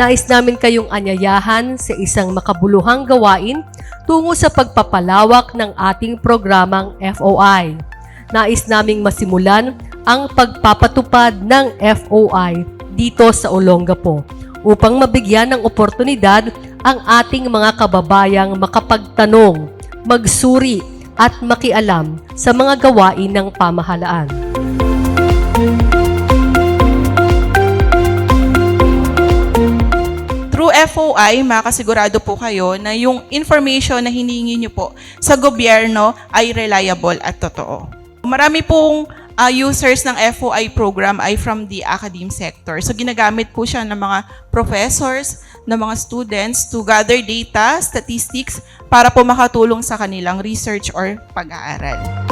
Nais namin kayong anyayahan sa isang makabuluhang gawain tungo sa pagpapalawak ng ating programang FOI. Nais naming masimulan ang pagpapatupad ng FOI dito sa Olongapo upang mabigyan ng oportunidad ang ating mga kababayang makapagtanong, magsuri at makialam sa mga gawain ng pamahalaan. FOI, makasigurado po kayo na yung information na hiningi nyo po sa gobyerno ay reliable at totoo. Marami pong uh, users ng FOI program ay from the academe sector. So ginagamit po siya ng mga professors, ng mga students to gather data, statistics, para po makatulong sa kanilang research or pag-aaral.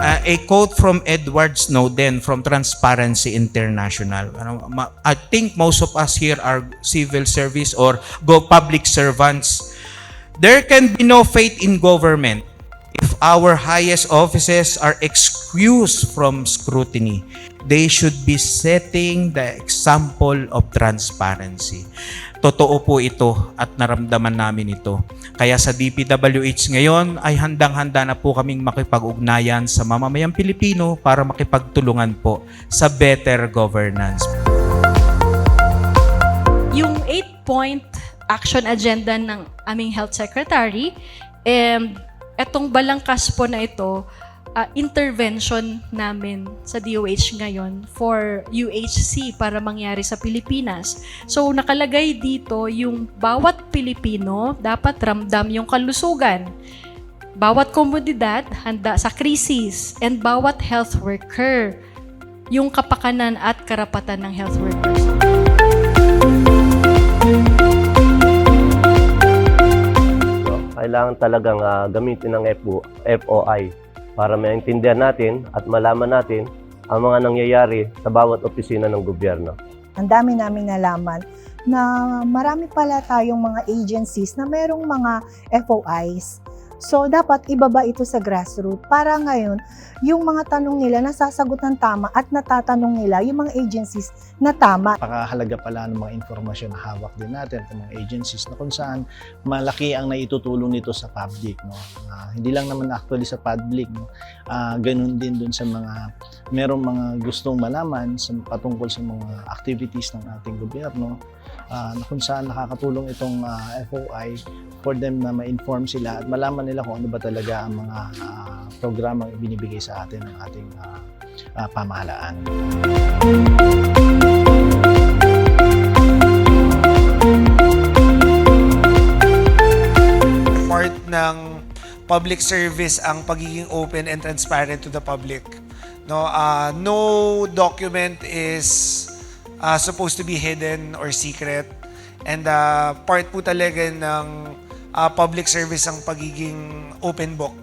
Uh, a quote from Edward Snowden from Transparency International. Ano, I think most of us here are civil service or go public servants. There can be no faith in government our highest offices are excused from scrutiny. They should be setting the example of transparency. Totoo po ito at naramdaman namin ito. Kaya sa DPWH ngayon ay handang-handa na po kaming makipag-ugnayan sa mamamayang Pilipino para makipagtulungan po sa better governance. yung 8-point action agenda ng aming health secretary, and etong balangkas po na ito, ah, intervention namin sa DOH ngayon for UHC para mangyari sa Pilipinas. So nakalagay dito yung bawat Pilipino dapat ramdam yung kalusugan. Bawat komunidad handa sa krisis and bawat health worker yung kapakanan at karapatan ng health workers. Kailangan talagang ah, gamitin ng FO, FOI para maintindihan natin at malaman natin ang mga nangyayari sa bawat opisina ng gobyerno. ang dami naming nalaman na marami pala tayong mga agencies na merong mga FOIs. So, dapat ibaba ito sa grassroots para ngayon, yung mga tanong nila nasasagot ng tama at natatanong nila yung mga agencies na tama. Napakahalaga pala ng mga informasyon na hawak din natin ng mga agencies na kung saan malaki ang naitutulong nito sa public. No? Ah, hindi lang naman actually sa public, no? Ah, ganun din dun sa mga merong mga gustong malaman sa, patungkol sa mga activities ng ating gobyerno ah, na kung saan nakakatulong itong ah, FOI for them na ma-inform sila at malaman nila kung ano ba talaga ang mga ah, programang ibinibigay sa atin ng ating ah, ah, pamahalaan. part ng public service ang pagiging open and transparent to the public. No, uh, no document is uh, supposed to be hidden or secret. And uh, part po talaga ng uh, public service ang pagiging open book